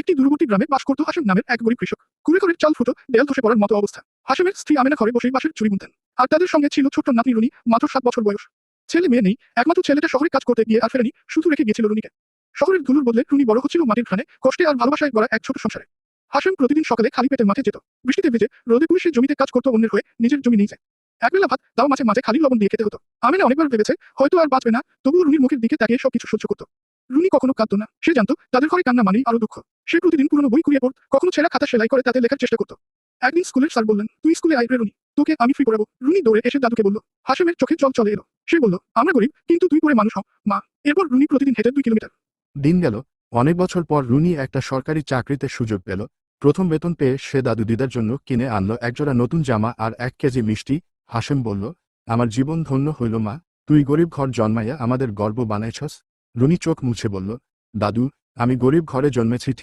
একটি দূরবর্তী গ্রামে বাস করত হাসেম নামের এক গরিব কৃষক। কুড়ে করে চাল ফুটো, দেয়াল ধসে পড়ার মতো অবস্থা। হাসেমের স্ত্রী আমেনা ঘরে বসেই বাসের চুরি বুনতেন আর তাদের সঙ্গে ছিল ছোট্ট নাতনি রুনি, মাত্র সাত বছর বয়স। ছেলে মেয়ে নেই, একমাত্র ছেলেটা শহরে কাজ করতে গিয়ে আর ফেরেনি, শুধু রেখে গিয়েছিল রুনিকে। শহরের ধুলুর বদলে রুনি বড় হচ্ছিল মাটির ঘানে কষ্টে আর ভালোবাসায় গড়া এক ছোট সংসারে। হাসেম প্রতিদিন সকালে খালি পেটের মাঠে যেত। বৃষ্টিতে ভেজে রোদে পুলিশের জমিতে কাজ করতো অন্যের হয়ে নিজের জমি নিয়ে যায়। একবেলা ভাত তাও মাঝে মাঝে খালি লবণ দিয়ে খেতে হতো। আমেনা অনেকবার ভেবেছে, হয়তো আর বাঁচবে না, তবুও রুনির মুখের দিকে তাকিয়ে সবকিছু সহ্য করতো। রুনি কখনো কাঁদতো না। সে জানতো, তাদের ঘরে কান্না মানেই আরও দুঃখ। সে প্রতিদিন পুরনো বই কুড়িয়ে পড়ত কখনো ছেঁড়া খাতা সেলাই করে তাতে লেখার চেষ্টা করতো। একদিন স্কুলের স্যার বললেন, তুই স্কুলে রে রুনি, তোকে আমি ফ্রি পড়াবো। রুনি দৌড়ে এসে দাদুকে বলল হাসেমের চোখে জল চলে এলো। সে বলল, আমরা গরিব, কিন্তু তুই পড়ে মানুষ হ, মা। এরপর রুনি প্রতিদিন হেঁটে দুই কিলোমিটার। দিন গেল। অনেক বছর পর রুনি একটা সরকারি চাকরিতে সুযোগ পেল। প্রথম বেতন পেয়ে সে দাদু দিদার জন্য কিনে আনলো একজোড়া নতুন জামা আর এক কেজি মিষ্টি। হাসেম বলল, আমার জীবন ধন্য হইল, মা। তুই গরিব ঘর জন্মাইয়া আমাদের গর্ব বানাইছস। রুনি চোখ মুছে বলল, দাদু, আমি গরিব ঘরে জন্মেছি